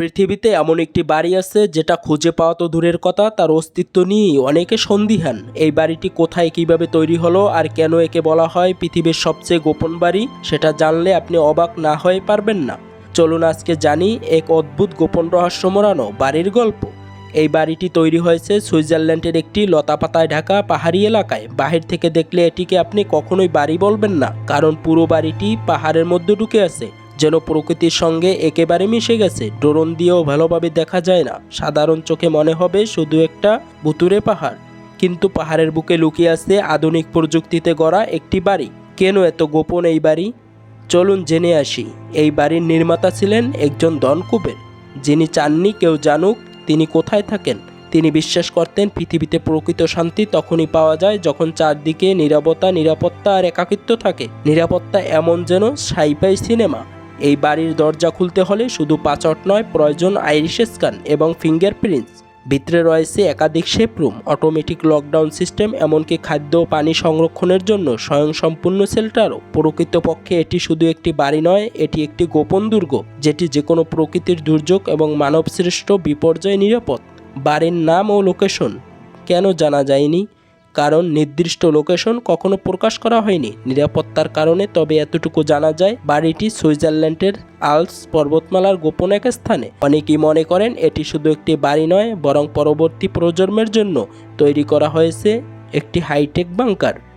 পৃথিবীতে এমন একটি বাড়ি আছে যেটা খুঁজে পাওয়া তো দূরের কথা, তার অস্তিত্ব নিয়েই অনেকে সন্দিহান এই বাড়িটি কোথায় কীভাবে তৈরি হলো আর কেন একে বলা হয় পৃথিবীর সবচেয়ে গোপন বাড়ি, সেটা জানলে আপনি অবাক না হয়ে পারবেন না। চলুন আজকে জানি এক অদ্ভুত গোপন রহস্য মোড়ানো বাড়ির গল্প। এই বাড়িটি তৈরি হয়েছে সুইজারল্যান্ডের একটি লতাপাতায় ঢাকা পাহাড়ি এলাকায়। বাহির থেকে দেখলে এটিকে আপনি কখনোই বাড়ি বলবেন না, কারণ পুরো বাড়িটি পাহাড়ের মধ্যে ঢুকে আছে। যেন প্রকৃতির সঙ্গে একেবারে মিশে গেছে। ড্রোন দিয়েও ভালোভাবে দেখা যায় না। সাধারণ চোখে মনে হবে শুধু একটা ভুতুরে পাহাড়। কিন্তু পাহাড়ের বুকে লুকিয়ে আছে আধুনিক প্রযুক্তিতে গড়া একটি বাড়ি। কেন এত গোপন এই বাড়ি? চলুন জেনে আসি। এই বাড়ির নির্মাতা ছিলেন একজন ধনকুবের যিনি চাননি কেউ জানুক তিনি কোথায় থাকেন। তিনি বিশ্বাস করতেন পৃথিবীতে প্রকৃত শান্তি তখনই পাওয়া যায় যখন চারদিকে নিরাপত্তা নিরাপত্তা আর একাকিত্ব থাকে। নিরাপত্তা এমন যেন সাইপাই সিনেমা। এই বাড়ির দরজা খুলতে হলে শুধু পাচট নয়, প্রয়োজন আইরিশ স্ক্যান এবং ফিঙ্গারপ্রিন্টস। ভিতরে রয়েছে একাধিক shape room, automatic lockdown system, এমনকি খাদ্য ও পানি সংরক্ষণের জন্য স্বয়ংসম্পূর্ণ শেল্টারও। প্রকৃতপক্ষে এটি শুধু একটি বাড়ি নয়, এটি একটি গোপন দুর্গ, যেটি যে কোনো প্রকৃতির দুর্যোগ এবং মানবসৃষ্ট বিপর্যয় নিরাপদ। বাড়ির নাম ও লোকেশন কেন জানা যায়নি? কারণ নির্দিষ্ট লোকেশন কখনো প্রকাশ করা হয়নি। নিরাপত্তার কারণে তবে এতটুকু জানা যায়, বাড়িটি সুইজারল্যান্ডের আলস পর্বতমালার গোপন এক স্থানে। অনেকেই মনে করেন এটি শুধু একটি বাড়ি নয়, বরং পরবর্তী প্রজন্মের জন্য তৈরি করা হয়েছে একটি হাইটেক বাংকার